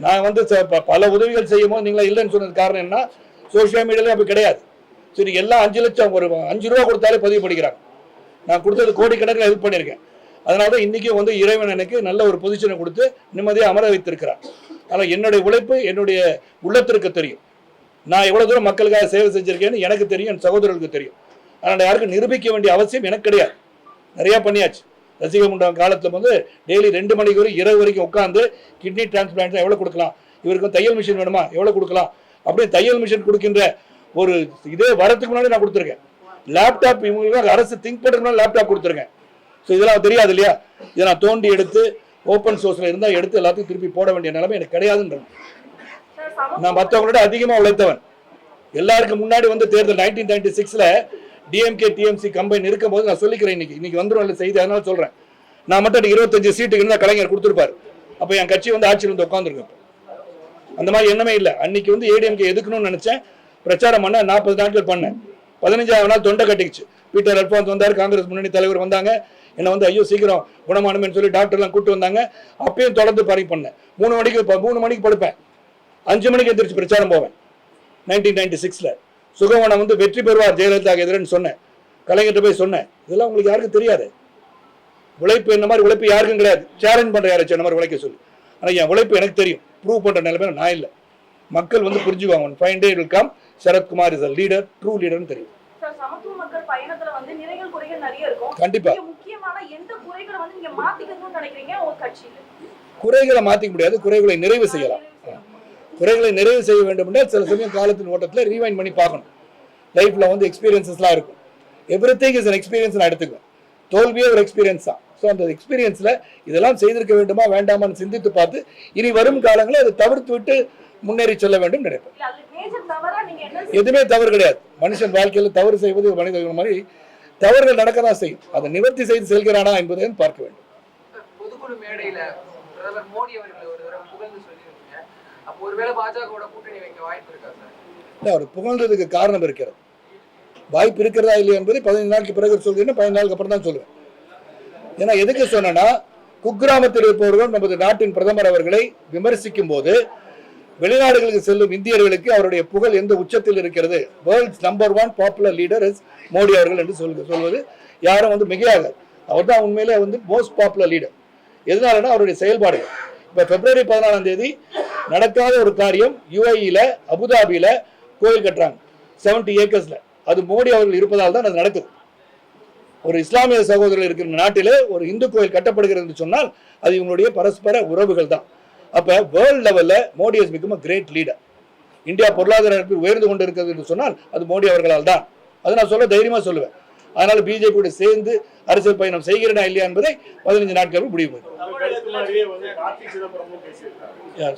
நான் வந்து ச- பல உதவிகள் செய்யும் போது நீங்களா இல்லைன்னு சொன்னது காரணம் என்ன சோஷியல் மீடியால அப்படி கிடையாது. சரி எல்லாம் அஞ்சு லட்சம் ஒரு அஞ்சு ரூபா கொடுத்தாலே பதிவு படிக்கிறாங்க நான் கொடுத்தது கோடிக்கணக்கில் ஹெல்ப் பண்ணியிருக்கேன். அதனால தான் இன்றைக்கும் வந்து இறைவன் எனக்கு நல்ல ஒரு பொசிஷனை கொடுத்து நிம்மதியாக அமர வைத்திருக்கிறான் ஆனால் என்னுடைய உழைப்பு என்னுடைய உள்ளத்திற்கு தெரியும். நான் எவ்வளோ தூரம் மக்களுக்காக சேவை செஞ்சுருக்கேன்னு எனக்கு தெரியும் என் சகோதரர்களுக்கு தெரியும். அதனால் யாருக்கும் நிரூபிக்க வேண்டிய அவசியம் எனக்கு கிடையாது. நிறையா பண்ணியாச்சு. ரசிகமண்டலம் காலத்தில் வந்து டெய்லி ரெண்டு மணிக்கு வரை இரவு வரைக்கும் உட்காந்து கிட்னி டிரான்ஸ்பிளான்ட் எவ்வளோ கொடுக்கலாம்? இவருக்கு தையல் மிஷின் வேணுமா? எவ்வளோ கொடுக்கலாம்? அப்படியே தையல் மிஷின் கொடுக்கின்ற ஒரு இதே வரத்துக்கு முன்னாடி நான் கொடுத்துருக்கேன். லேப்டாப் இவங்களுக்கு அரசு திங்க் பண்ணுறதுனால லேப்டாப் கொடுத்துருக்கேன். ஸோ இதெல்லாம் தெரியாது இல்லையா? இதை நான் தோண்டி எடுத்து ஓப்பன் சோர்ஸில் இருந்தால் எடுத்து எல்லாத்தையும் திருப்பி போட வேண்டிய நிலைமை எனக்கு கிடையாதுன்றது நான் மற்றவங்களோட அதிகமாக உழைத்தவன். எல்லாருக்கும் முன்னாடி வந்து தேர்தல் நைன்டீன் நைன்டி சிக்ஸில் டிஎம்கே டிஎம்சி கம்பைன் இருக்கும்போது நான் சொல்லிக்கிறேன் இன்னைக்கு. இன்னைக்கு வந்துடும் இல்லை செய்தி அதனால சொல்கிறேன் நான் மட்டும் எனக்கு இருபத்தஞ்சு சீட்டுக்கு இருந்தால் கலைஞர் கொடுத்துருப்பாரு. அப்போ என் கட்சி வந்து ஆட்சியில் வந்து உட்காந்துருக்கும் அந்த மாதிரி எண்ணமே இல்லை. அன்னைக்கு வந்து ஏடிஎம்கே எதுக்கணும்னு நினச்சேன். பிரச்சாரம் பண்ண நாற்பது நாட்கள் பண்ணேன். பதினஞ்சாவது நாள் தொண்டை கட்டிக்குச்சு. பீட்டர் அல்பான்ஸ் வந்தார் காங்கிரஸ் முன்னணி தலைவர் வந்தாங்க. என்னை வந்து ஐயோ சீக்கிரம் குணமானமேன்னு சொல்லி டாக்டர்லாம் கூட்டு வந்தாங்க. அப்பயும் தொடர்ந்து பணி பண்ணேன். மூணு மணிக்கு மூணு மணிக்கு படுப்பேன். அஞ்சு மணிக்கு எந்திரிச்சு பிரச்சாரம் போவேன். நைன்டீன் நைன்டி சிக்ஸில் சுகவனம் வந்து வெற்றி பெறுவார் ஜெயலலிதா எதிரன்னு சொன்னேன். கலைஞர்கிட்ட போய் சொன்னேன். இதெல்லாம் உங்களுக்கு யாருக்கும் தெரியாது. உழைப்பு என்ன மாதிரி உழைப்பு யாருக்கும் கிடையாது. சேலஞ்ச் பண்ணுற யாராச்சும் என்ன மாதிரி உழைக்க சொல்லி. ஆனால் என் உழைப்பு எனக்கு தெரியும். ப்ரூவ் பண்ணுற நிலைமையில நான் இல்லை. மக்கள் வந்து புரிஞ்சுக்குவாங்க. Fine day will come Sarathkumar is a leader true லீடர்னு தெரியும். கண்டிப்பா. குறைகளை மாற்றிக்க முடியாது. குறைகளை நிறைவு செய்யலாம். குறைகளை நிறைவு செய்ய வேண்டும் என்றால் சில சமயம் காலத்தின் ஓட்டத்தில் ரீவைண்ட் பண்ணி பார்க்கணும். லைஃப்பில் வந்து எக்ஸ்பீரியன்சஸ்லாம் இருக்கும். Everything is an experience நான் எடுத்துக்குவேன். தோல்வியே ஒரு எக்ஸ்பீரியன்ஸ் தான். ஸோ அந்த எக்ஸ்பீரியன்ஸில் இதெல்லாம் செய்திருக்க வேண்டுமா வேண்டாமான்னு சிந்தித்து பார்த்து இனி வரும் காலங்களில் அதை தவிர்த்து விட்டு முன்னேறி செல்ல வேண்டும் நினைப்பேன். எதுவுமே தவறு கிடையாது. மனுஷன் வாழ்க்கையில் தவறு செய்வது மனிதர்கள் மாதிரி தவறுகள் நடக்க தான் செய்யும். அதை நிவர்த்தி செய்து செல்கிறானா என்பதை பார்க்க வேண்டும். பொதுக்குழு மேடையில பிரதமர் மோடி அவர்களை ஒரு புகழ்ந்து அப்போ ஒருவேளை பாஜகவோட கூட்டணி வைக்க வாய்ப்பு இருக்கா சார்? இல்லை அவர் புகழ்ந்ததுக்கு காரணம் இருக்கிறது. வாய்ப்பு இருக்கிறதா இல்லை என்பதை பதினைந்து நாளுக்கு பிறகு சொல்கிறேன் பதினைந்து நாளுக்கு அப்புறம் தான் சொல்லுவேன் ஏன்னா எதுக்கு சொன்னேன்னா குக்கிராமத்தில் இருப்பவர்கள் நமது நாட்டின் பிரதமர் அவர்களை விமர்சிக்கும் போது வெளிநாடுகளுக்கு செல்லும் இந்தியர்களுக்கு அவருடைய புகழ் எந்த உச்சத்தில் இருக்கிறது? World's number one popular leader is Modi அவர்கள் என்று சொல்க சொல்வது யாரும் வந்து மிகையாக. அவர் தான் உண்மையிலே வந்து மோஸ்ட் பாப்புலர் லீடர் எதனாலன்னா அவருடைய செயல்பாடுகள். இப்போ பிப்ரவரி பதினாலாம் தேதி நடக்காத ஒரு காரியம் யுஏஇல அபுதாபியில கோயில் கட்டுறாங்க. 70 ஏக்கர்ஸ்ல அது மோடி அவர்கள் இருப்பதால் தான் அது நடக்குது. ஒரு இஸ்லாமிய சகோதரர்கள் இருக்கிற நாட்டிலே ஒரு இந்து கோயில் கட்டப்படுகிறது என்று சொன்னால் அது இவங்களுடைய பரஸ்பர உறவுகள் தான். அப்ப வேர்ல்ட் லெவல்ல Modi is become a great leader India பொருளாதார உயர்ந்து கொண்டு இருக்கிறது என்று சொன்னால் அது மோடி அவர்களால் தான். அதை நான் சொல்ல தைரியமா சொல்லுவேன். அதனால பிஜேபியோட சேர்ந்து அரசியல் பயணம் செய்கிறேனா இல்லையா என்பதை பதினஞ்சு நாட்கள் முடிவு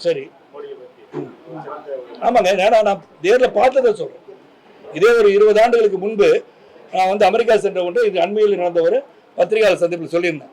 சரி. ஆமாங்க நான் நான் நேரில் பார்த்ததை சொல்கிறேன் இதே ஒரு இருபது ஆண்டுகளுக்கு முன்பு நான் வந்து அமெரிக்கா சென்ற ஒன்று இது அண்மையில் நடந்த ஒரு பத்திரிகையாளர் சந்திப்பில் சொல்லியிருந்தேன்.